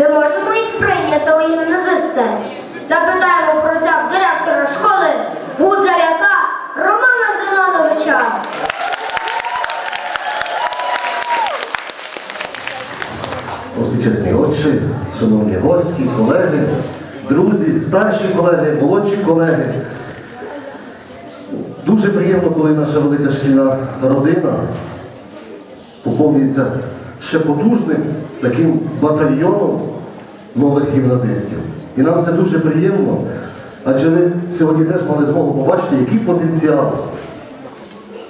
Ми можемо їх прийняти у гімназисти. Запитаємо про це в директора школи Гудзаряка Романа Зиноновича. Освічесний отче, шановні гості, колеги, друзі, старші колеги, молодші колеги. Дуже приємно, коли наша велика шкільна родина поповнюється ще потужним таким батальйоном нових гімназистів. І нам це дуже приємно, адже ви сьогодні теж мали змогу побачити, який потенціал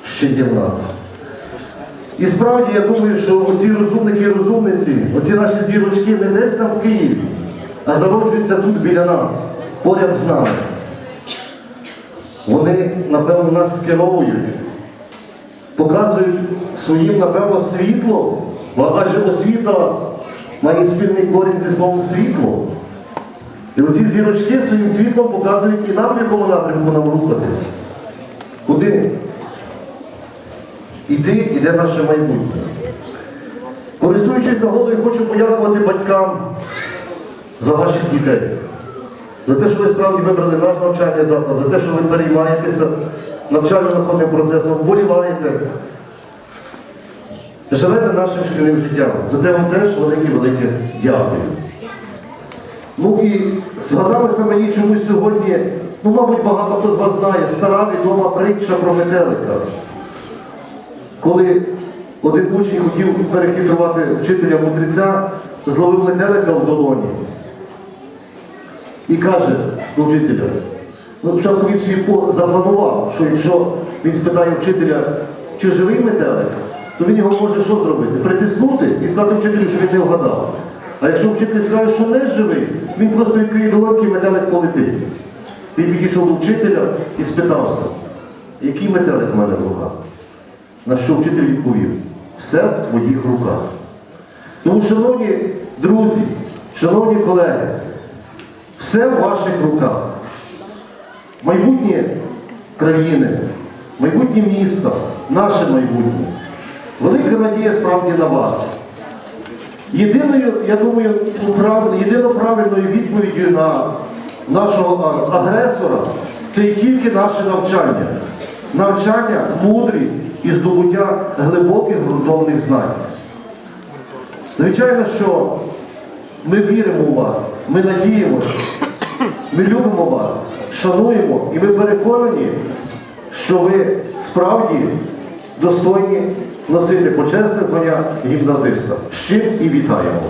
ще є в нас. І справді я думаю, що оці розумники і розумниці, оці наші зірочки не десь там в Києві, а зароджуються тут біля нас, поряд з нами. Вони, напевно, нас скеровують, показують своїм, напевно, світло, адже освіта має спільний корінь зі словом світло. І оці зірочки своїм світлом показують і нам, в якому напрямку нам рухатись. Куди? Іди, іде наше майбутнє. Користуючись нагодою, хочу подякувати батькам за ваших дітей, за те, що ви справді вибрали наш навчальний заклад, за те, що ви переймаєтеся навчально-виховним процесом, вболіваєте, живете нашим шкільним життям. За те вам теж велике-велике дякую. Ну і згадалося мені чомусь сьогодні, ну, мабуть, багато хто з вас знає, стара відома притча про метелика коли один учень хотів перехитрувати вчителя мудреця, зловив метелика в долоні і каже до вчителя, ну спочатку він собі запланував, що якщо він спитає вчителя, чи живий метелик, то він його може що зробити? Притиснути і сказати вчителю, що він не вгадав. А якщо вчитель скаже, що не живий, він просто відкриє долонки і метелик полетить. Він підійшов до вчителя і спитався, який метелик в мене в руках? На що вчитель відповів, все в твоїх руках. Тому, шановні друзі, шановні колеги, все в ваших руках. Майбутнє країни, майбутнє міста, наше майбутнє. Велика надія справді на вас. Єдиною, я думаю, ну, прав- єдино правильною відповіддю на нашого агресора це тільки наше навчання. Навчання, мудрість і здобуття глибоких ґрунтовних знань. Звичайно, що ми віримо у вас, ми надіємося, ми любимо вас, шануємо і ми переконані, що ви справді достойні носити почесне звання гімназиста. З чим і вітаємо.